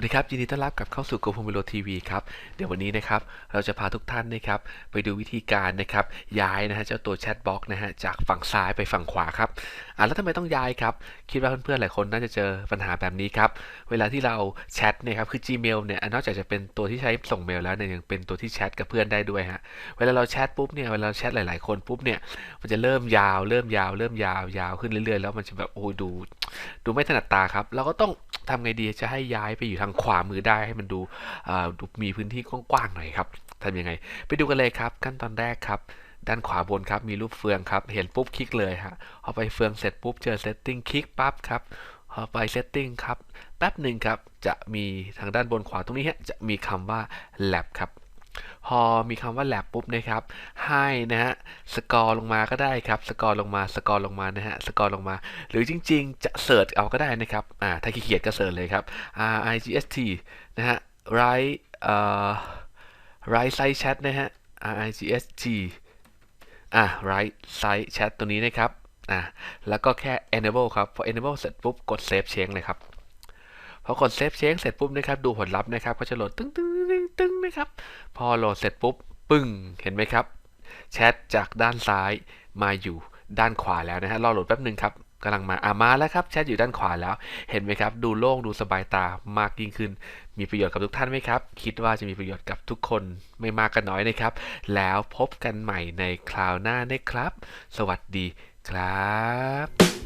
วัสดีครับ ยินดีต้อนรับกับเข้าสู่ Go p o m i l o TV ครับ เดี๋ยววันนี้นะครับ เราจะพาทุกท่านนะครับไปดูวิธีการนะครับย้ายนะฮะเจ้าตัวแชทบล็อกนะฮะจากฝั่งซ้ายไปฝั่งขวาครับอ่าแล้วทำไมต้องย้ายครับ คิดว่าเพื่อนๆหลายคนน่าจะเจอปัญหาแบบนี้ครับ เวลาที่เราแชทเนี่ยครับคือ Gmail เนี่ยนอกจากจะเป็นตัวที่ใช้ส่งเมลแล้วเนี่ยยังเป็นตัวที่แชทกับเพื่อนได้ด้วยฮะเวลาเราแชทปุ๊บเนี่ยเวลาเราแชทหลายๆคนปุ๊บเนี่ยมันจะเริ่มยาวเริ่มยาว เริ่มยาวยาวขึ้นเรื่อยๆ แล้วมันจะแบบโอ้ยดูดูไม่ถนัดตาครับ เราก็ต้องทำไงดีจะให้ย้ายไปอยู่ทางขวามือได้ให้มันดูดูมีพื้นที่กว้างๆหน่อยครับทำยังไง ไปดูกันเลยครับ ขั้นตอนแรกครับด้านขวาบนครับมีรูปเฟืองครับ เห็นปุ๊บคลิกเลยฮะพอไปเฟืองเสร็จปุ๊บเจอ setting คลิกปั๊บครับพอไป setting ครับแป๊บหนึ่งครับจะมีทางด้านบนขวาตรงนี้ฮะจะมีคำว่า lab ครับ พอมีคำว่า lab ปุ๊บนะครับ ให้นะฮะสกอร์ลงมาก็ได้ครับสกอร์ลงมาสกอร์ลงมานะฮะสกอร์ลงมา หรือจริง ๆ จะเสิร์ชเอาก็ได้นะครับอ่าถ้าขี้เกียจก็เสิร์ชเลยครับ R I G S T นะฮะ right เอ่อ right side chat นะฮะ R I G S T อะ right side chat ตัวนี้นะครับอะแล้วก็แค่ enable ครับ พอ enable เสร็จปุ๊บ กด save change เลยครับพอกด save change เสร็จปุ๊บนะครับ ดูผลลัพธ์นะครับ ก็จะโหลดตึ้ง ตึ้งนะครับ พอโหลดเสร็จปุ๊บ ปึ้ง เห็นไหมครับ แชทจากด้านซ้ายมาอยู่ด้านขวาแล้วนะฮะ รอโหลดแป๊บหนึ่งครับกำลังมาอามาแล้วครับ แชทอยู่ด้านขวาแล้ว เห็นไหมครับ ดูโล่ง ดูสบายตามากยิ่งขึ้น มีประโยชน์กับทุกท่านไหมครับ คิดว่าจะมีประโยชน์กับทุกคนไม่มากก็น้อยนะครับ แล้วพบกันใหม่ในคราวหน้านะครับ สวัสดีครับ